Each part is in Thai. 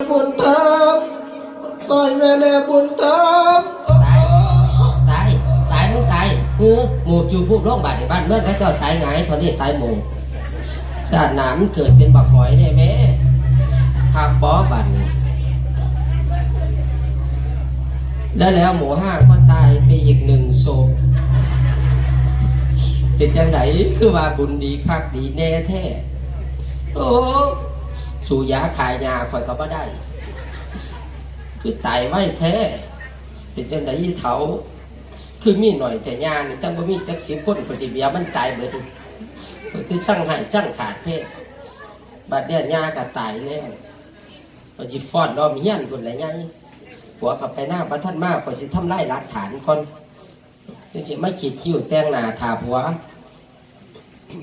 บุญธรรมซอยแม่แน่บุญธรรมตายตายตายมึงตายเฮ้อหมู่จูผู้ร้องบาดในบ้านเมื่อเขาเจ้าตายหงตอนนี้ตายหมู่ชาติหนามนเกิดเป็นบักหอยได้ไหมข้างบอบันแล้วแล้วหมูห้าก็ตายไปอีกหนึ่งศพเป็นจังไหนคือว่าบุญดีคักดีแน่แท้โอ้ สู่ยาขายยาคอยก็บ่ได้ คือไตายไว้แท้ เป็นจังไดยี่เถาคือมีหน่อยแต่ยานี่จังบ่มีจักสิบคนก็สิเบียมันตายเบิดก็คือสั่งให้จังขาดแท้บัดเนี้ยยาก็ตายแล้วก็สิฟอนรอมเฮียนพุ่นละยังผัวกลับไปหน้าพระท่านมากก็สิทำลายหลักฐานก่อนก็สิมาขีดคิ้วแต่งหน้าทาผัว หื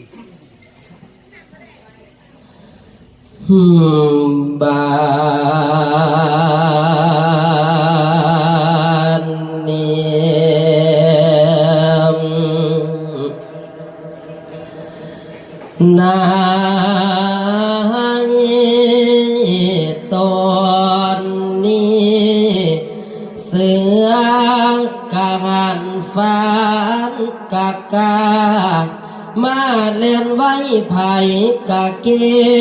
ม บานเนียมนายตอนนี้เสือกะหันฟ้านกะกา มาเล่นไว้ไผ่กะเก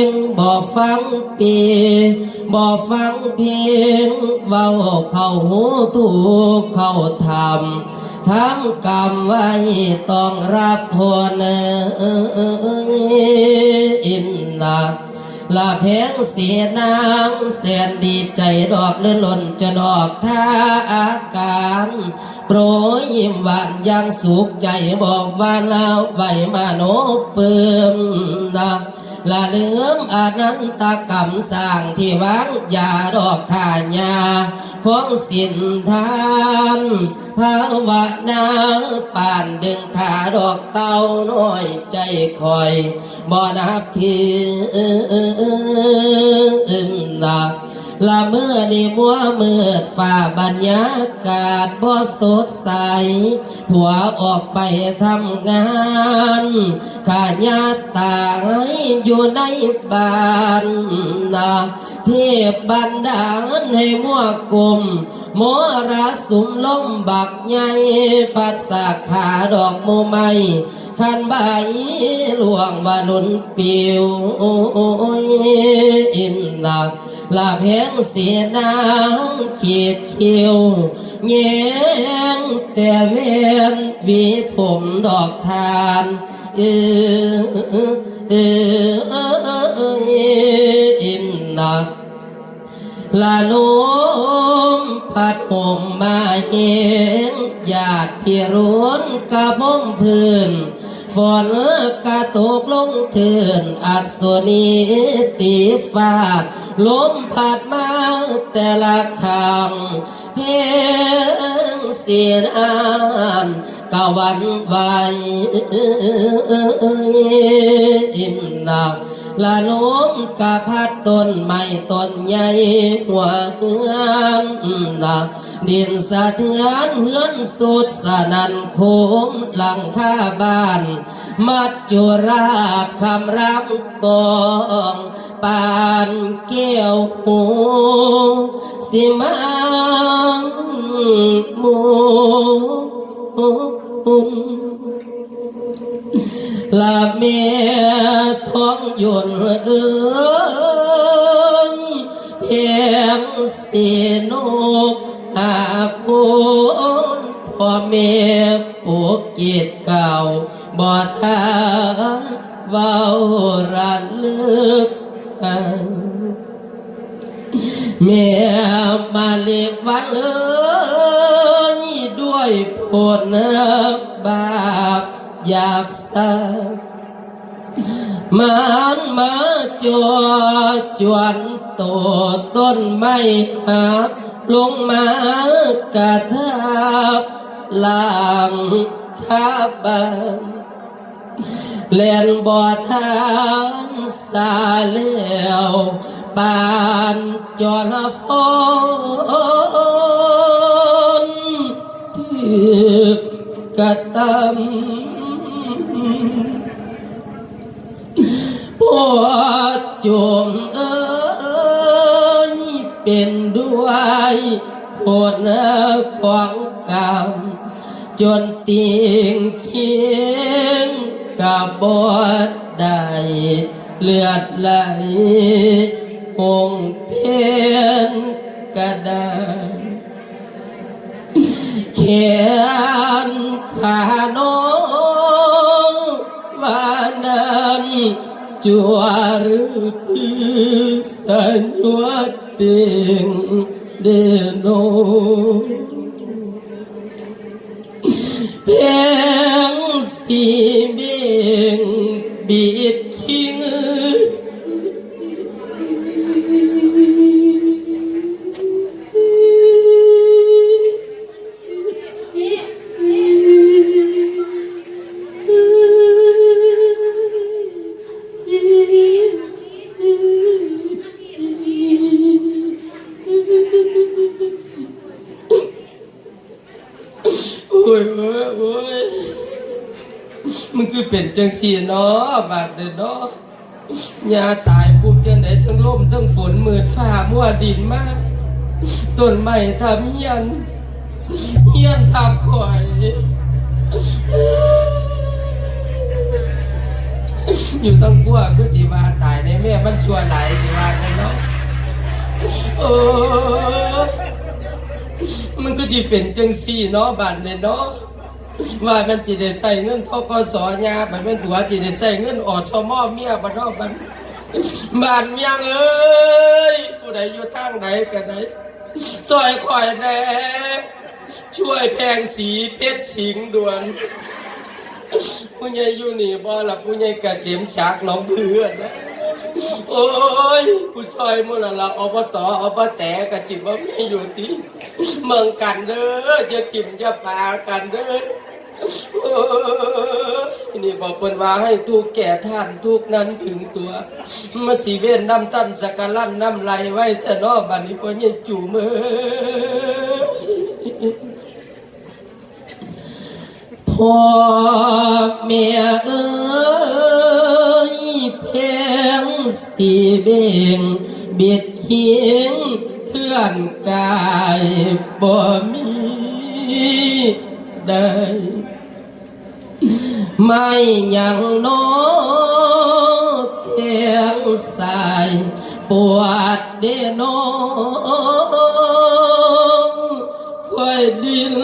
งบ่ฟังปีบ่ฟังเพลงเว้าเข้าหูถูกเข้าทำทั้งกรรมไว้ต้องรับผลอินนาละเพงเสียนางแสนดีใจดอกเลื่อนหล่นจะดอกท่าอาการ โปรยยิ้มหวานยังสุขใจบอกว่าเราไว้มาโนเปิมนะละเลือมอนันตกรรมสร้างที่วางยาดอกขายาของสินทานภาวนาป่านดึงขาดอกเต้าน้อยใจคอยบ่นับคืนนะ ละเมื่อนี่มัวมืดฝ่าบรรยากาศบ่สดใสผัวออกไปทำงานข้าญาตายอยู่ในบ้านนาเทพบันดาลให้มัวกลมมระสุมลมบักใหญ่ปัดสาขาดอกโมไม้ขันใบหลวงบาลุนปิวอินนา ลาเพงเสียนางขียดคิวแยงแต่เวนวีผมดอกทานเออเออเอออินนาละลมพัดผมมาเองญาติพี่รุนกระบงพื้นฝนกระตกลงเถื่อนอัศนีตีฟาด ลมพัดมาแต่ละคำเพลงเสียงอ่านกะวันไหวอินนาละลมกะพัดต้นไม้ต้นใหญ่หัวเฮือนนาดินสะเทือนเฮือนสุดสนันโค้งหลังคาบ้าน มัจจุราชคำรักกอง ปานเกี้ยวหูสิมังมูลาเมียท้องยนเอ้ยเพียงสีนกหาคนพ่อเมียปลูกกิจเก่าบ่ทานเว้ารันลึก เมียมาเลกวันเอ้ยด้วยผลบาปหยาบสามันมาจวจวนตัวต้นไม้หักลงมากระทาบลางคาบาน เล่นบ่ทานสาแล้วปานจอนฟอนถึกกระตำพวกจมเอ้ยเป็นด้วยผลของกรรมจนติงเคียง กับบอดได้เลือดไหลคงเพียนกระดานเขียนขาน้องว่านั้นจัวหรือคือสัญญาเตียงเดโน นมืดฟ้ามัวดินมากต้นไม้ทำเฮียนเฮียนทับข่อยอยู่ต้องกลัวก็สิว่าตายในแม่มันชัวไหลายสิว่ากันเนาะโอ้มันก็จะเป็นจังสี่เนาะบัตรเนี่ยเนาะว่ามันจะได้ใส่เงินทกสยาบัตรเป็นตัวจะได้ใส่เงินออชมอเมียบัตรเนาะบัตร บ้านเมียงเอ้ยผู้ใดอยู่ทางไหนกันไหนซอยคอยแน่ช่วยแพงสีเพชรสิงด่วนผู้ใหญ่อยู่นี่บ่ล่ะผู้ใหญ่กะเจียมฉากน้องเพื่อนนะโอ้ยผู้ชายมื่อละอบตอบแต่กะจิบว่าไม่อยู่ที่เมืองกันเด้อจะทิมจะปากันเด้อโอ้ย นี่บอกเปิ้นว่าให้ทุกแก่ท่านทุกนั้นถึงตัวมาสีเวนน้ำตั้นสกการันน้ำไหลไว้แต่นอบัดนี้พ่อเนี่ยจู่มือพ่อแม่เอ้ยเพียงสีเบ่งเบียดเคียงเคลื่อนกายบ่มีได้ ไม่ยังน้อเทียงสายปวดเดโนค่อยดิน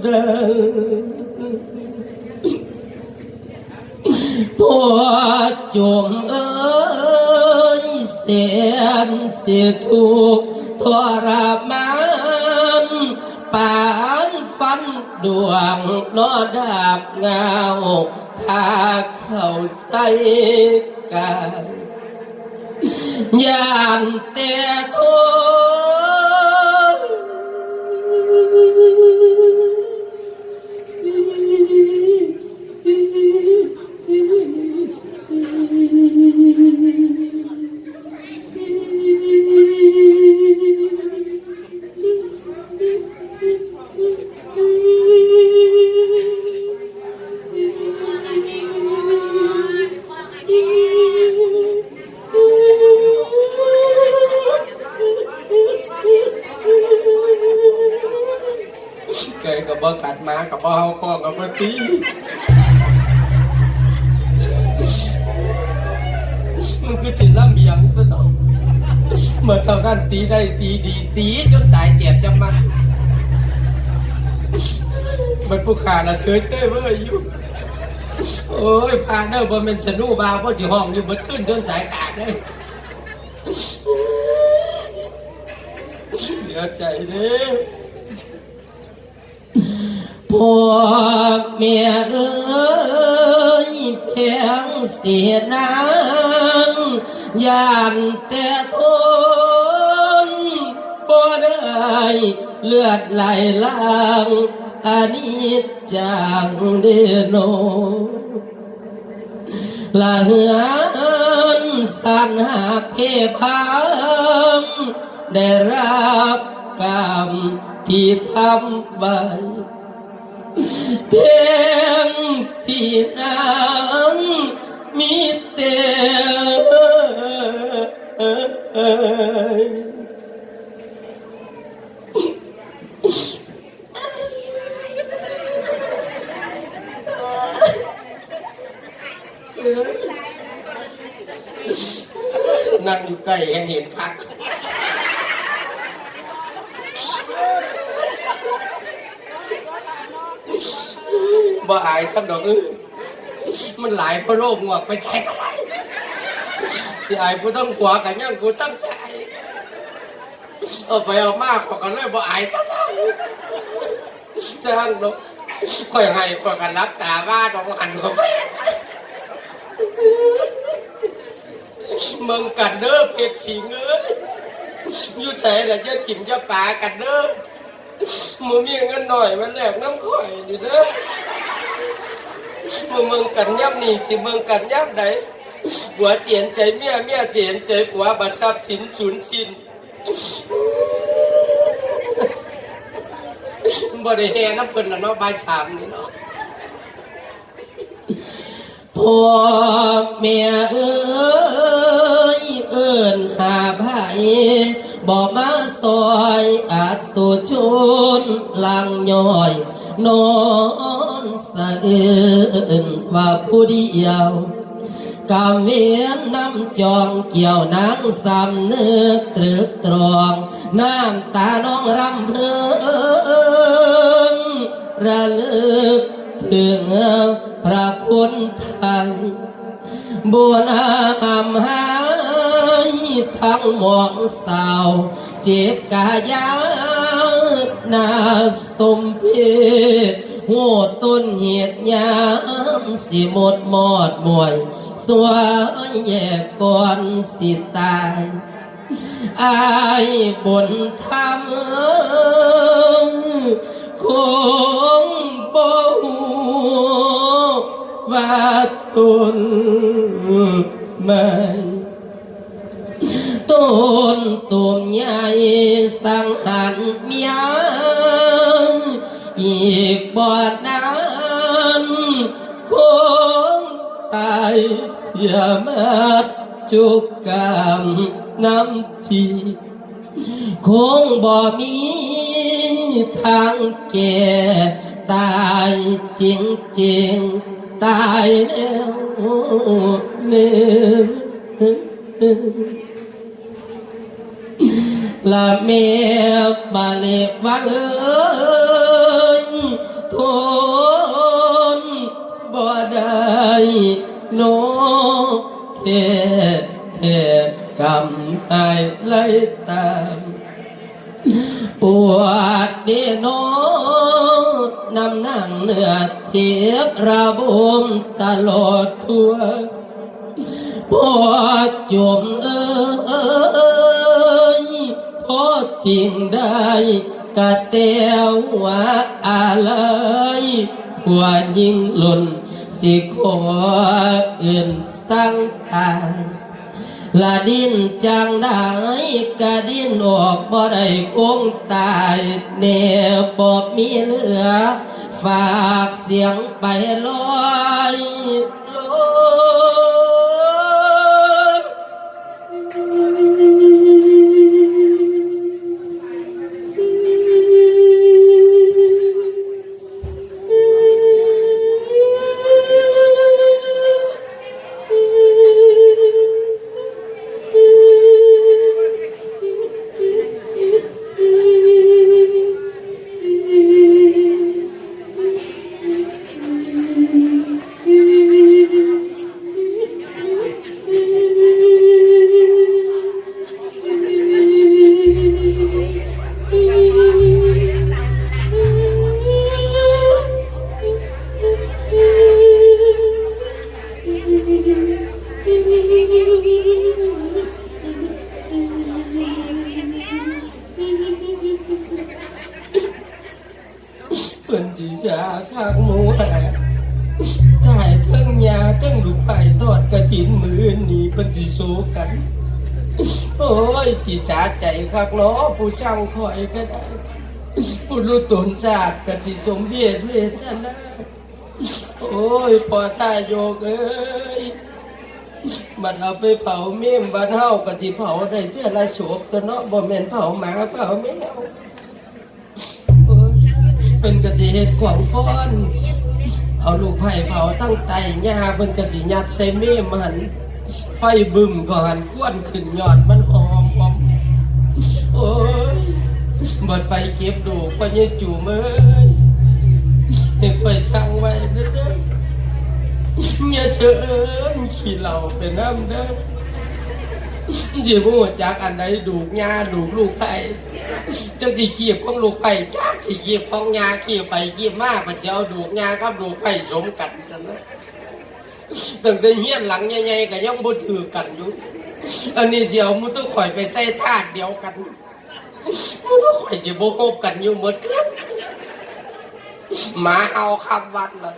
เดินปวดจมเอ้ยเสียนเสียทุกข์ทรม ดวงนอดาบเงาพาเข้าใส่กายยานแต่ทุก มื่อเท่านั้นตีได้ตีดี ตีจนตายเจ็บจะมัน มันผู้ขาละเฉยเต้ยเว้ยอยู่โอ้ยพาเนอร์บ่เป็นสนุบาวเพราะที่ห้องอยู่เบิดขึ้นจนสายขาดเลยเหลือใจเด้อพ่อแม่เอ้ยเพียงเสียนา งยานแต่ทนบ่ได้เลือดไหลลางอานิจจังเดโนละเหือนสันหักเพพังได้รับกรรมที่ทำไว้เพียงสีน้ำมีแต่ นั่งอยู่ใกล้ยังเห็นคักบ่อายซ้ำดอกเอ้ยมันหลายพระโรคงวกไปใช้กันไรสิอายกูต้องกลัวกันยังกูต้องใช้เอาไปเอามากกว่ากันเลยบ่อายจ้าจ้าจ้างดอกค่อยให้ค่อยกันรับตาบ้าดอกหันก็ไป มึงกันเด้อเพชรสิงเอ้ยอยู่ใส่ละจะกินจะปากันเด้อมือมีเงินหน่อยมันแหลกน้ำข่อยอยู่เด้อมึงมึงกันยับนี่สิมึงกันยับไหนผัวเจียนใจเมียเมียเสียนใจผัวบัตรทรัพย์สินสูญสิ้นบ่ได้แห่น้ำเพิ่นละเนาะบ่ายสามนี่เนาะ พ่อแม่เอ้ยเอิ้นหาไผบอกมาซอยอาจสู่ชนลังย่อย นอนสะเอื่นว่าผู้เดียวกำเวียนน้ำจองเกี่ยวนางสำเนึกตรึกตรอง น้ำตาน้องรำเพิงระลึก ถึงพระคุณไทยบัวนาหำหายทั้งหมองสาวเจ็บกายานาสมเพศหัวต้นเหตุยามสิหมดหมอดมวยสวยแยกก่อนสิตายอายบนทำคง ตนไม่ต้นตุ่มใหญ่สังหันเมียอีกบ่นานคงตายเสียมาจุกกรรมน้ำจีคงบ่มีทางแก่ ตายจริงจริงตายแล้วเนี่ยละเมียบาเลวันเอยทนบ่ได้โนเทเทกำให้ไล่ตามปวดเดีโน นำนั่งเนื้อเทียบระบมตลอดทั่วปวดจุมเอ้ยพอทิ้งได้กะเตียวว่าอะไรผัวยิงหล่นสิขออื่นสั่งตาย ละดินจังได้กะดินออกบ่ได้คงตายเนบอบมีเหลือ ฝากเสียงไปลอยลอย เพิ่นจิชาข้างหมูแหถ่ายเครื่องยาเครื่องลูกไผ่ทอดกระถินมือนี่เพิ่นสิโซกัน โอ้ยจิสาใจคักเนาะผู้ช่างคอยก็ได้ผู้รู้ตนชาติกสิสมเด็จเวทนาโอ้ยพอท่าโยกเอ้ยมันเอาไปเผาเมี่ยมบ้านเฮาก็สิเผาได้เทื่อละโศพตัวเนาะบ่แม่นเผาหมาเผาแมวโอ้ย เป็นกะสิเฮ็ดกวางฟ้อน เอาลูกไผ่เผาตั้งไตหญ้าเพิ่นกะสิยัดใส่เมี่มหัน ไฟบึมก็หันควนขึ้นยอดมันหอมหอมโอ้ยบัดไปเก็บดูกปยังจู่เอ้ยให้ค่อยช่างไว้เด้ออย่าเชิญขี้เหล่าไปน้ำเด้อ อย่าพูดจากอันไหนดูกงาดูกลูกไผ่จังสิเขียบของลูกไผ่จักสิเขียบของงาเขียบไปเขียบมากก็สิเอาดูกงากับดูกไผ่สมกันกันนะตั้งแต่เฮียนหลังใหญ่ๆก็ยังบ่ถือกันอยู่อันนี้สิเอามุตุข่อยไปใส่ถาดเดียวกันมุตุข่อยสิบ่คบกันอยู่หมดครับหมาเอาคำวัดละ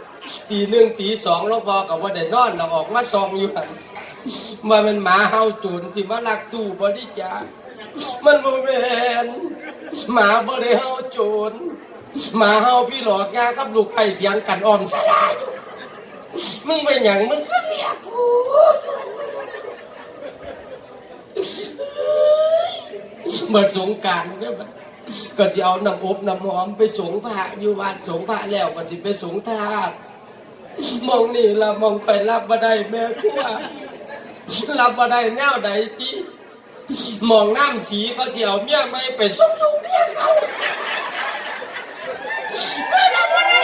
ตีหนึ่งตีสองหลวงพ่อกับว่าได้นอนเราออกมาซองอยู่หัน มาเป็นหมาเฮาโจรสิมาลักตู้บริจาคมันบ่แม่นหมาบ่ได้เฮาโจรหมาเฮาพี่หลอกยากับลูกไผ่เถียงกันอ่อมสลายอยู่มึงเป็นหยังมึงก็เมียกูเมื่อสงการเนี่ยมันก็จะเอาน้ำอบน้ำหอมไปสงพระอยู่วัดสงพระแล้วก็สิไปสงทาสมองนี่ละมองคอยรับบ่ได้แม่ครัว รับบ่ได้แนวใดที่มองน้ำสีเขาจะเอาเมียไม่ไปส่งลูกเมียเขาไม่รับบ่ได้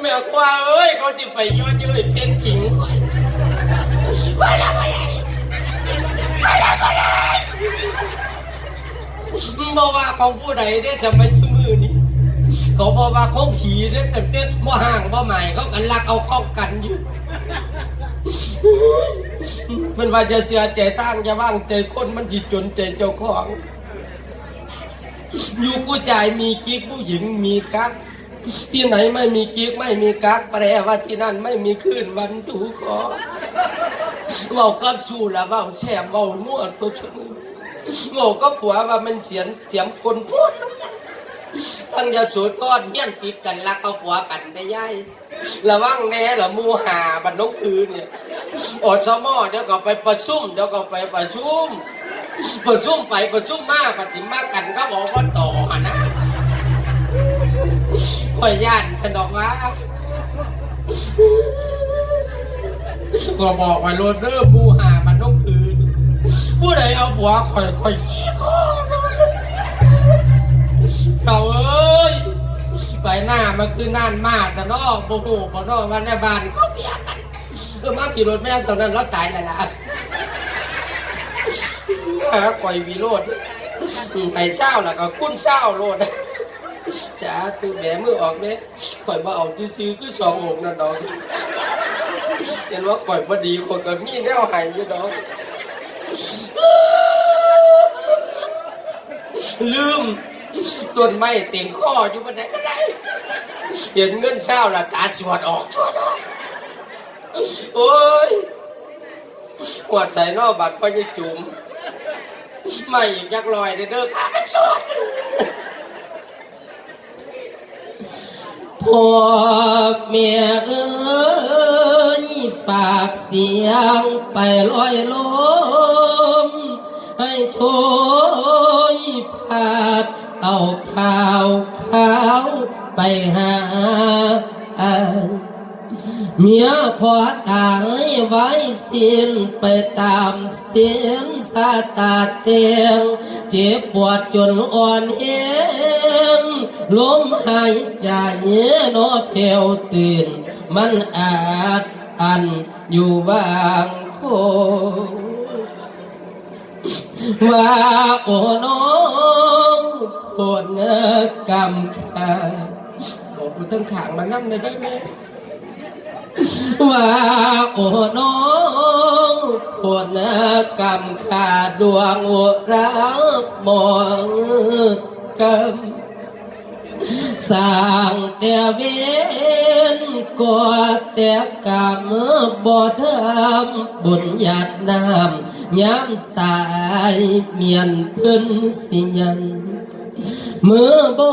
แม่ครัวเอ้ยเขาจะไปย้อนเย้ยเพนสิงคอยไม่รับบ่ได้ไม่รับบ่ได้บอกว่าของผู้ใดเนี่ยจะไม่ชื่อมือนี้เขาบอกว่าของผีเนี่ยแต่เต้นบ่ห่างบ่ใหม่เขากันลักเอาเข้ากันอยู่ เป็นว่าจะเสียใจตั้งจะว่างใจคนมันจิตจนใจเจ้าของ อยู่ผู้ชายมีกิ๊กผู้หญิงมีกักที่ไหนไม่มีกิ๊กไม่มีกักแปลว่าที่นั่นไม่มีคืนวันถูขอเว่ากับสู้ละเว่าแช่เว่ามั่วตัวชนโง่ก็ผัวว่ามันเสียงเสียงคนพูดทั้งยาสูทอดเฮี้ยนติดกันรักเอาผัวกันได้ย่ายระวังแน่ละมูหาบันนกคืนเนี่ย อดสมอเดี๋ยวก็ไปประชุมเดี๋ยวก็ไปประชุมประชุมไปประชุมมาปฏิมากันก็บอกว่าต่อนะข่อยย่านขนอกว่าก็บอกไว้รถเริ่มมูหาบันนกคืนผู้ใดเอาผัวข่อยข่อยขี้คอเขาเอ้ยไปหน้ามาคือน่านมากแต่นอกโอ้โหพอนอกวันในบ้านเขาเมียกัน เออมาขี่รถแม่ตอนนั้นรถตายแล้วล่ะหาข่อยวิโรดไปเศร้าแล้วก็คุ้นเศร้าโลดจ้าตื่นแหมมือออกเนี่ยข่อยมาเอาที่ซื้อคือสององค์นั่นดอกเห็นว่าข่อยพอดีคนก็มีแนวหายอยู่ดอกลืมต้นไม้เต็งข้ออยู่บนไหนก็ได้ เห็นเงินเช้าละตาสวดออกสวดออก โอ้ยหวดใส่นอบัตรไปยังจุ่มไม่อีกยักลอยเด้อเด้อข้ามันสดพ่อเมียเอ้ยฝากเสียงไปลอยลม ให้โชยผาดเอาข่าวข่าวไปหาอ่าน เมียขอตายไว้สิ้นไปตามเสียงสาตาเตียงเจ็บปวดจนอ่อนเอ็นลมหายใจนอเพวตื่น มันอาจอันอยู่บางโคว่าโอ้น้องโหดเนื้อกำขาบอกกูตั้งขางมานั่งเลยได้ไหม ว่าโอ้น้องโหดนื้อกำขาดดวงอุรักมองกำสร้างแต่เวนก่อแต่กรรมบ่ทำบุญญาติน้ำย้ำตายเมียนเพิ่นสิยัน มือบ่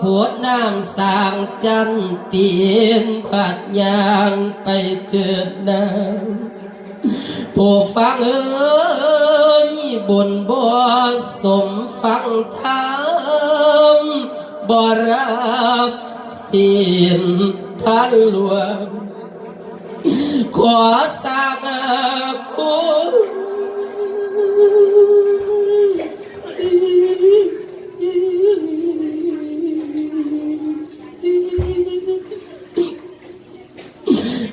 ขวดน้ำสางจันเตียนผัดยางไปเจิดน้ำผู้ฟังเอ้ยบุญบ่สมฟังธรรมบรับสินท่านหลวงขอสร้างคุณ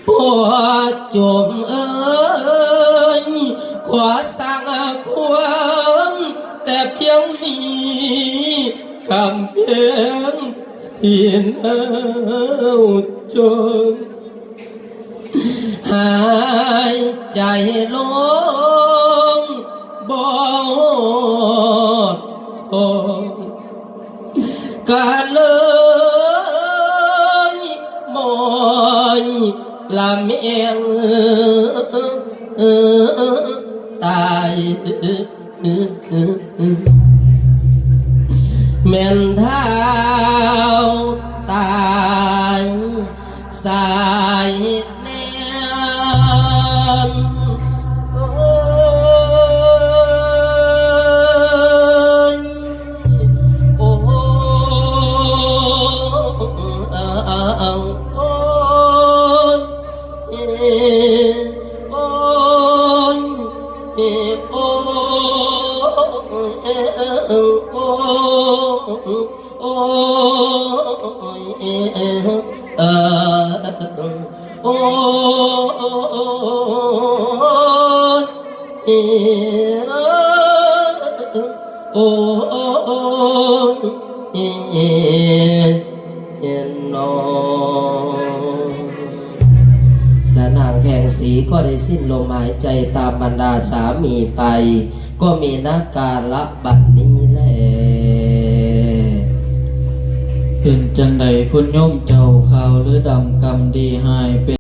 ปวดจมเอ้ยขอสร้างความแต่เพียงนี้คำเพียงเสียนเอาจนหายใจลงบ่พอกะเลย ละเมียง เก็ได้สิ้นลมหายใจตามบรรดาสามีไป ก็มีนาการละบัดนี้แหละเป็นจังใดคุณโยมเจ้าข่าวหรือดำกรรมดีหายเป็น